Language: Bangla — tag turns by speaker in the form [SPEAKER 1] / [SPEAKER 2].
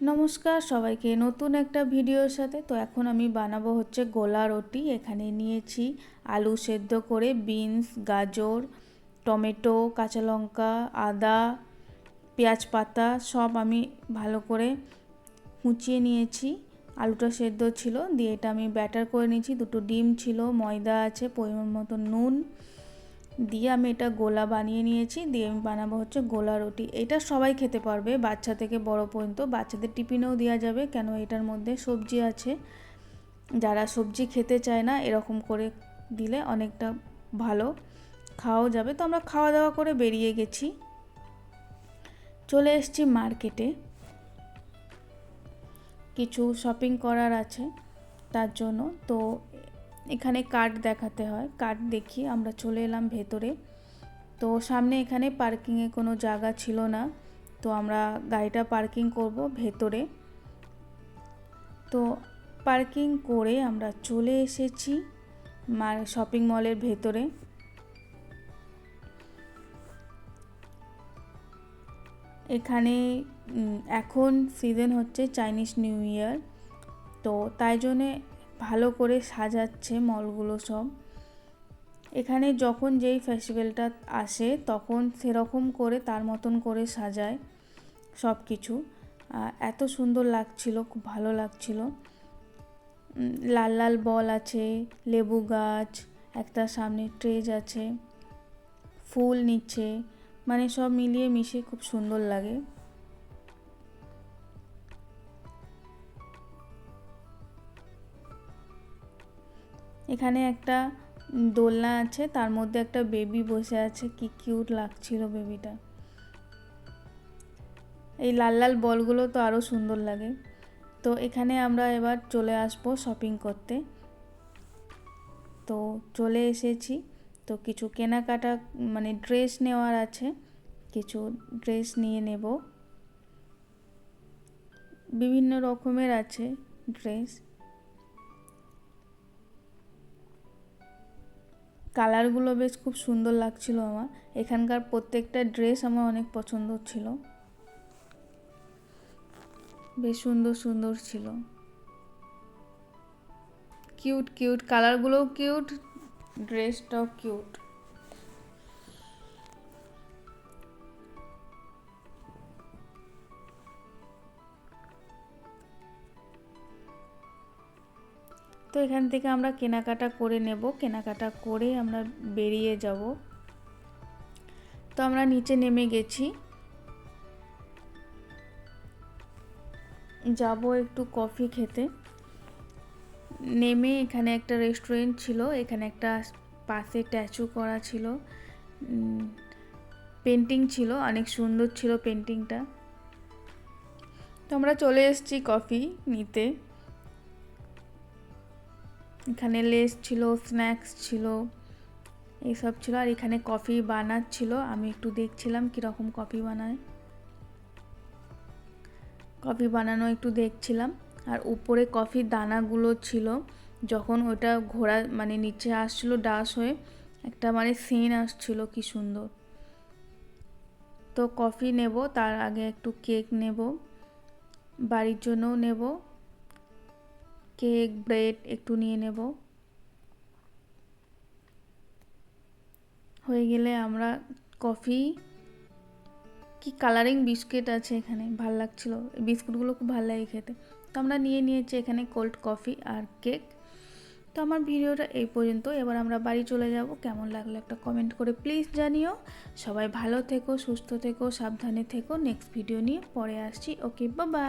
[SPEAKER 1] নমস্কার সবাইকে, নতুন একটা ভিডিওর সাথে। তো এখন আমি বানাবো হচ্ছে গোলা রুটি। এখানে নিয়েছি আলু সেদ্ধ করে বিনস, গাজর, টমেটো, কাঁচা লঙ্কা, আদা, পেঁয়াজ পাতা সব আমি ভালো করে কুচিয়ে নিয়েছি। আলুটা সেদ্ধ ছিল, দিয়ে এটা আমি ব্যাটার করে নিয়েছি। দুটো ডিম ছিল, ময়দা আছে, পরিমাণ মতো নুন দিয়ে আমি এটা গোলা বানিয়ে নিয়েছি, দিয়ে আমি বানাবো হচ্ছে গোলা রুটি। এটা সবাই খেতে পারবে, বাচ্চা থেকে বড় পর্যন্ত। বাচ্চাদের টিফিনেও দেওয়া যাবে, কেন এটার মধ্যে সবজি আছে। যারা সবজি খেতে চায় না, এরকম করে দিলে অনেকটা ভালো, খাওয়াও যাবে। তো আমরা খাওয়া দাওয়া করে বেরিয়ে গেছি। চলে এসেছি মার্কেটে। কিছু শপিং করার আছে তার জন্য। তো এখানে কার্ড দেখাতে হয়। কার্ড দেখি, আমরা চলে এলাম ভেতরে। তো সামনে এখানে পার্কিংয়ে কোনো জায়গা ছিল না। তো আমরা গাড়িটা পার্কিং করব ভেতরে। তো পার্কিং করে আমরা চলে এসেছি মার শপিং মলের ভেতরে। এখানে এখন সিজন হচ্ছে চাইনিজ নিউ ইয়ার তো তাই জন্যে ভালো করে সাজাচ্ছে মলগুলো সব। এখানে যখন যেই ফেস্টিভ্যালটা আসে, তখন সেরকম করে তার মতন করে সাজায় সব কিছু এত সুন্দর লাগছিল, খুব ভালো লাগছিল। লাল লাল বল আছে, লেবু গাছ, একটা সামনে ট্রেজ আছে, ফুল নিচ্ছে মানে সব মিলিয়ে মিশিয়ে খুব সুন্দর লাগে। এখানে একটা দোলনা আছে, তার মধ্যে একটা বেবি বসে আছে, কি কিউট লাগছিল বেবিটা এই লাল লাল বলগুলো তো আরও সুন্দর লাগে। তো এখানে আমরা এবার চলে আসব শপিং করতে। তো চলে এসেছি। তো কিছু কেনাকাটা মানে ড্রেস নেওয়ার আছে। কিছু ড্রেস নিয়ে নেব। বিভিন্ন রকমের আছে ড্রেস কালারগুলো বেশ খুব সুন্দর লাগছিল আমার। এখানকার প্রত্যেকটা ড্রেস আমার অনেক পছন্দ ছিল। বেশ সুন্দর সুন্দর ছিল। কিউট কিউট, কালারগুলোও কিউট, ড্রেসটাও কিউট। তো এখান থেকে আমরা কেনাকাটা করে নেব। কেনাকাটা করে আমরা বেরিয়ে যাব। তো আমরা নিচে নেমে গেছি। যাব একটু কফি খেতে। নেমে এখানে একটা রেস্টুরেন্ট ছিল, এখানে একটা পাশে ট্যাচু করা ছিল। পেন্টিং ছিল, অনেক সুন্দর ছিল পেন্টিংটা তো আমরা চলে এসেছি কফি নিতে। এখানে লেস ছিল, স্ন্যাক্স ছিল এইসব ছিল। আর এখানে কফি বানাচ্ছিল। আমি একটু দেখছিলাম কীরকম কফি বানায়। কফি বানানো একটু দেখছিলাম। আর উপরে কফির দানাগুলো ছিল। যখন ওটা ঘোরা মানে নিচে আসছিল ডাস হয়ে, একটা মানে সেন আসছিল কি সুন্দর। তো কফি নেব, তার আগে একটু কেক নেব, বাড়ির জন্যও নেব। কেক, ব্রেড একটু নিয়ে নেব। হয়ে গেলে আমরা কফি, কি কালারিং বিস্কিট আছে এখানে, ভালো লাগছিল। বিস্কুটগুলো খুব ভালো লাগে খেতে। তো আমরা নিয়ে নিয়েছি এখানে কোল্ড কফি আর কেক। তো আমার ভিডিওটা এই পর্যন্ত। এবার আমরা বাড়ি চলে যাব। কেমন লাগল একটা কমেন্ট করে প্লিজ জানিও। সবাই ভালো থেকো, সুস্থ থেকো, সাবধানে থেকো। নেক্সট ভিডিও নিয়ে পরে আসছি। ওকে বাবা